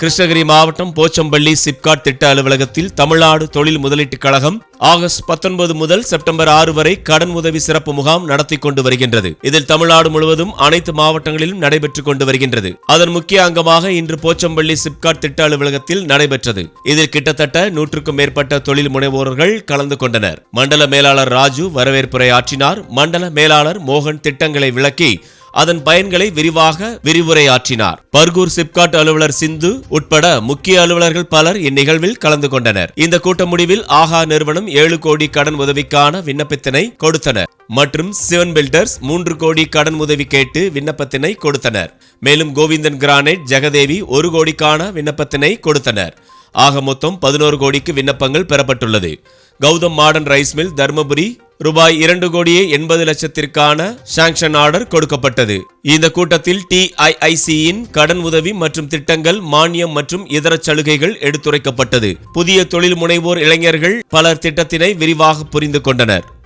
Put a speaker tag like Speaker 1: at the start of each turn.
Speaker 1: கிருஷ்ணகிரி மாவட்டம் போச்சம்பள்ளி சிப்காட் திட்ட அலுவலகத்தில் தமிழ்நாடு தொழில் முதலீட்டுக் கழகம் ஆகஸ்ட் 19 முதல் செப்டம்பர் ஆறு வரை கடன் உதவி சிறப்பு முகாம் நடத்தி கொண்டு வருகின்றது. இதில் தமிழ்நாடு முழுவதும் அனைத்து மாவட்டங்களிலும் நடைபெற்றுக் கொண்டு வருகின்றது. அதன் முக்கிய அங்கமாக இன்று போச்சம்பள்ளி சிப்காட் திட்ட அலுவலகத்தில் நடைபெற்றது. இதில் கிட்டத்தட்ட நூற்றுக்கும் மேற்பட்ட தொழில் முனைவோர்கள் கலந்து கொண்டனர். மண்டல மேலாளர் ராஜு வரவேற்புரை ஆற்றினார். மண்டல மேலாளர் மோகன் திட்டங்களை விளக்கி அதன் பயன்களை விரிவாக விரிவுரையாற்றினார். பர்கூர் சிப்காட் அலுவலர் சிந்து உட்பட முக்கிய அலுவலர்கள் பலர் இந்நிகழ்வில் கலந்து கொண்டனர். இந்த கூட்ட முடிவில் ஆஹா நிறுவனம் ஏழு கோடி கடன் உதவிக்கான விண்ணப்பத்தினை கொடுத்தனர். மற்றும் சிவன் பில்டர்ஸ் மூன்று கோடி கடன் உதவி கேட்டு விண்ணப்பத்தினை கொடுத்தனர். மேலும் கோவிந்தன் கிரானைட் ஜெகதேவி ஒரு கோடிக்கான விண்ணப்பத்தினை கொடுத்தனர். ஆக மொத்தம் பதினோரு கோடிக்கு விண்ணப்பங்கள் பெறப்பட்டுள்ளது. Gautham modern rice mill Dharmapuri ரூபாய் இரண்டு கோடியே எண்பது லட்சத்திற்கான சாங்ஷன் ஆர்டர் கொடுக்கப்பட்டது. இந்த கூட்டத்தில் டிஐஐசியின் கடன் உதவி மற்றும் திட்டங்கள் மானியம் மற்றும் இதர சலுகைகள் எடுத்துரைக்கப்பட்டது. புதிய தொழில் முனைவோர் இளைஞர்கள் பலர் திட்டத்தினை விரிவாக புரிந்து கொண்டனர்.